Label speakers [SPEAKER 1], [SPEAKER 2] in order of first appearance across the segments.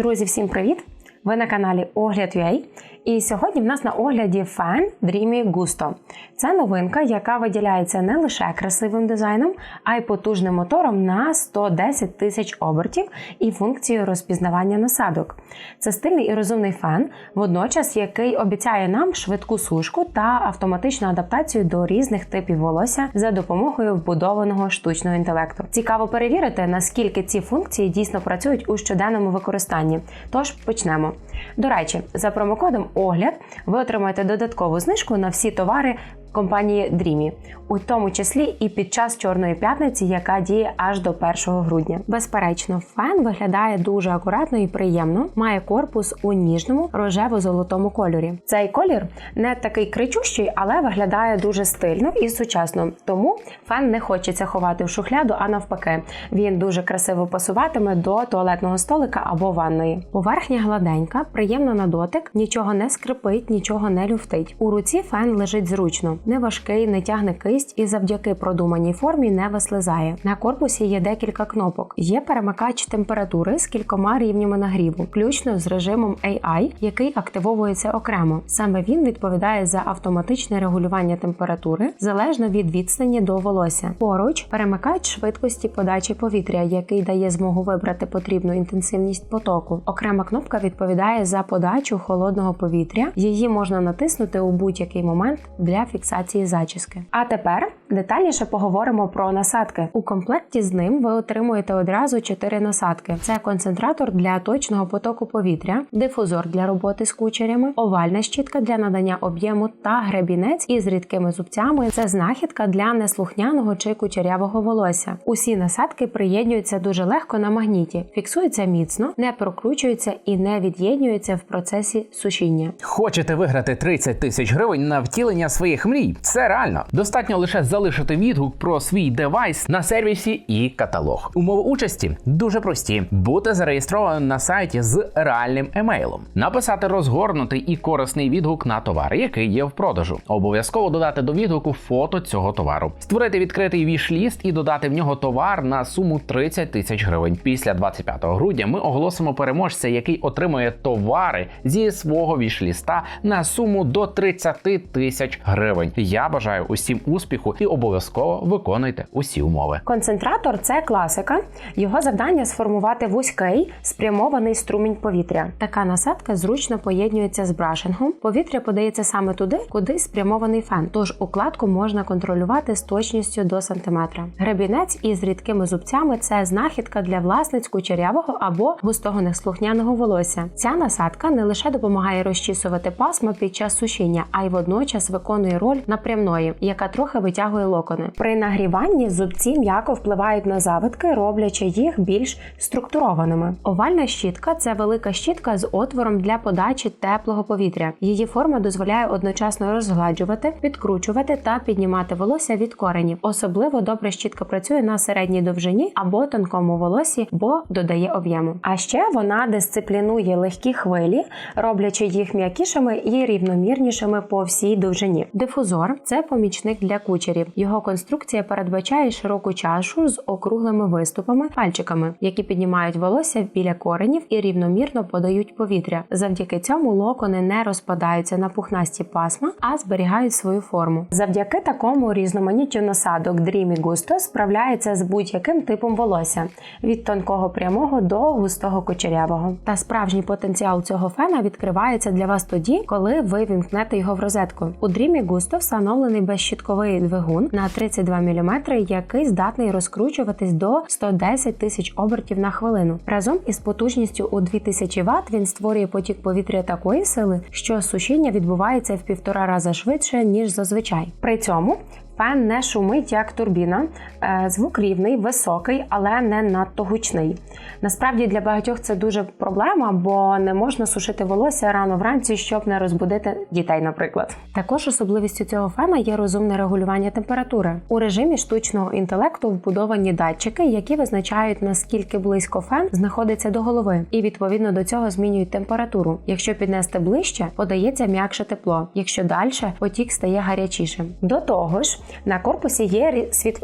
[SPEAKER 1] Друзі, всім привіт! Ви на каналі Огляд.ua і сьогодні в нас на огляді фен Dreamy Gusto. Це новинка, яка виділяється не лише красивим дизайном, а й потужним мотором на 110 тисяч обертів і функцією розпізнавання насадок. Це стильний і розумний фен, водночас який обіцяє нам швидку сушку та автоматичну адаптацію до різних типів волосся за допомогою вбудованого штучного інтелекту. Цікаво перевірити, наскільки ці функції дійсно працюють у щоденному використанні. Тож почнемо. До речі, за промокодом огляд ви отримаєте додаткову знижку на всі товари компанії Dreamy, у тому числі і під час Чорної п'ятниці, яка діє аж до 1 грудня. Безперечно, фен виглядає дуже акуратно і приємно, має корпус у ніжному рожево-золотому кольорі. Цей колір не такий кричущий, але виглядає дуже стильно і сучасно. Тому фен не хочеться ховати в шухляду, а навпаки, він дуже красиво пасуватиме до туалетного столика або ванної. Поверхня гладенька, приємна на дотик, нічого не скрипить, нічого не люфтить. У руці фен лежить зручно не важкий, не тягне кисть і завдяки продуманій формі не вислизає. На корпусі є декілька кнопок. Є перемикач температури з кількома рівнями нагріву, включно з режимом AI, який активовується окремо. Саме він відповідає за автоматичне регулювання температури залежно від відстані до волосся. Поруч перемикач швидкості подачі повітря, який дає змогу вибрати потрібну інтенсивність потоку. Окрема кнопка відповідає за подачу холодного повітря. Її можна натиснути у будь-який момент для фіксації фіксації зачіски. А тепер детальніше поговоримо про насадки. У комплекті з ним ви отримуєте одразу 4 насадки: це концентратор для точного потоку повітря, дифузор для роботи з кучерями, овальна щітка для надання об'єму та гребінець із рідкими зубцями. Це знахідка для неслухняного чи кучерявого волосся. Усі насадки приєднуються дуже легко на магніті, фіксуються міцно, не прокручуються і не від'єднуються в процесі сушіння.
[SPEAKER 2] Хочете виграти 30 тисяч гривень на втілення своїх мрій? Це реально. Достатньо лише залишити відгук про свій девайс на сервісі і каталог. Умови участі дуже прості: бути зареєстрованим на сайті з реальним емейлом, написати розгорнутий і корисний відгук на товар, який є в продажу. Обов'язково додати до відгуку фото цього товару, створити відкритий віш-ліст і додати в нього товар на суму 30 тисяч гривень. Після 25 грудня ми оголосимо переможця, який отримує товари зі свого віш-ліста на суму до 30 тисяч гривень. Я бажаю усім успіху і обов'язково виконуйте усі умови.
[SPEAKER 1] Концентратор це класика. Його завдання сформувати вузький спрямований струмінь повітря. Така насадка зручно поєднується з брашингом. Повітря подається саме туди, куди спрямований фен. Тож укладку можна контролювати з точністю до сантиметра. Гребінець із рідкими зубцями це знахідка для власниць кучерявого або густого неслухняного волосся. Ця насадка не лише допомагає розчісувати пасма під час сушіння, а й водночас виконує роль напрямної, яка трохи витягує локони. При нагріванні зубці м'яко впливають на завитки, роблячи їх більш структурованими. Овальна щітка це велика щітка з отвором для подачі теплого повітря. Її форма дозволяє одночасно розгладжувати, підкручувати та піднімати волосся від коренів. Особливо добре щітка працює на середній довжині або тонкому волосі, бо додає об'єму. А ще вона дисциплінує легкі хвилі, роблячи їх м'якішими і рівномірнішими по всій довжині. Дифузор це помічник для кучерів. Його конструкція передбачає широку чашу з округлими виступами, пальчиками, які піднімають волосся біля коренів і рівномірно подають повітря. Завдяки цьому локони не розпадаються на пухнасті пасма, а зберігають свою форму. Завдяки такому різноманіттю насадок Dreamy Gusto справляється з будь-яким типом волосся від тонкого прямого до густого кучерявого. Та справжній потенціал цього фена відкривається для вас тоді, коли ви вімкнете його в розетку. У Dreamy Gusto встановлений безщітковий двигун на 32 мм, який здатний розкручуватись до 110 тисяч обертів на хвилину. Разом із потужністю у 2000 Вт він створює потік повітря такої сили, що сушіння відбувається в півтора рази швидше ніж зазвичай. При цьому Фен не шумить як турбіна, Е, звук рівний, високий, але не надто гучний. Насправді для багатьох це дуже проблема, бо не можна сушити волосся рано вранці, щоб не розбудити дітей, наприклад. Також особливістю цього фена є розумне регулювання температури. У режимі штучного інтелекту вбудовані датчики, які визначають наскільки близько фен знаходиться до голови, і відповідно до цього змінюють температуру. Якщо піднести ближче, подається м'якше тепло. Якщо далі, потік стає гарячішим. До того ж, на корпусі є світ.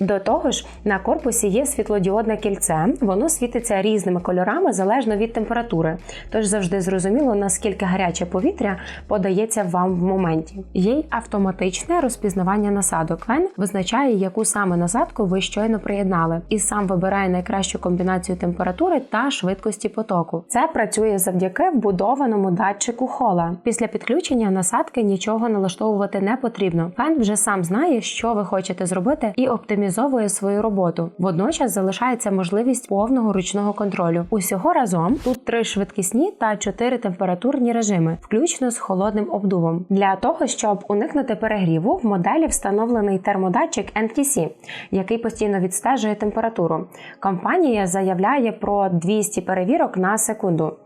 [SPEAKER 1] До того ж, на корпусі є світлодіодне кільце, воно світиться різними кольорами залежно від температури. Тож завжди зрозуміло, наскільки гаряче повітря подається вам в моменті. Є й автоматичне розпізнавання насадок. Фен визначає, яку саме насадку ви щойно приєднали, і сам вибирає найкращу комбінацію температури та швидкості потоку. Це працює завдяки вбудованому датчику хола. Після підключення насадки нічого налаштовувати не потрібно. Фен вже сам знає, що ви хочете зробити, і оптимізовує свою роботу. Водночас залишається можливість повного ручного контролю. Усього разом тут три швидкісні та чотири температурні режими, включно з холодним обдувом. Для того щоб уникнути перегріву, в моделі встановлений термодатчик NTC, який постійно відстежує температуру. Компанія заявляє про 200 перевірок на секунду.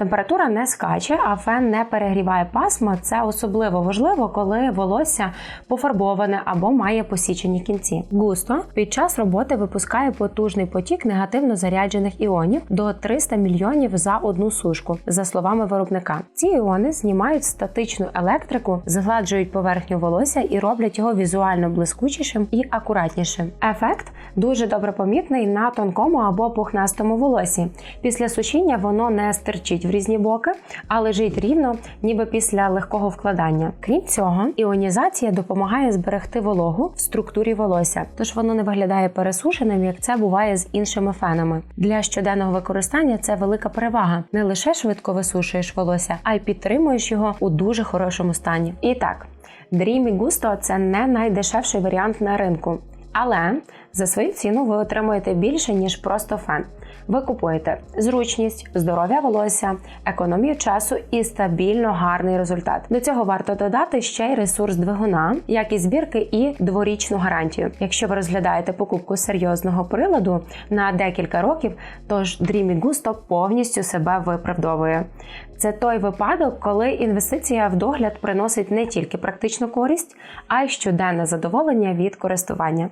[SPEAKER 1] Температура не скаче, а фен не перегріває пасма. Це особливо важливо, коли волосся пофарбоване або має посічені кінці. Густо під час роботи випускає потужний потік негативно заряджених іонів до 300 мільйонів за одну сушку, за словами виробника. Ці іони знімають статичну електрику, згладжують поверхню волосся і роблять його візуально блискучішим і акуратнішим. Ефект дуже добре помітний на тонкому або пухнастому волосі. Після сушіння воно не стирчить в різні боки, а лежить рівно, ніби після легкого вкладання. Крім цього, іонізація допомагає зберегти вологу в структурі волосся, тож воно не виглядає пересушеним, як це буває з іншими фенами. Для щоденного використання це велика перевага. Не лише швидко висушуєш волосся, а й підтримуєш його у дуже хорошому стані. І так, Dreamy Gusto – це не найдешевший варіант на ринку. Але за свою ціну ви отримуєте більше ніж просто фен. Ви купуєте зручність, здоров'я волосся, економію часу і стабільно гарний результат. До цього варто додати ще й ресурс двигуна, якість збірки і дворічну гарантію. Якщо ви розглядаєте покупку серйозного приладу на декілька років, тож Dreamy Gusto повністю себе виправдовує. Це той випадок, коли інвестиція в догляд приносить не тільки практичну користь, а й щоденне задоволення від користування.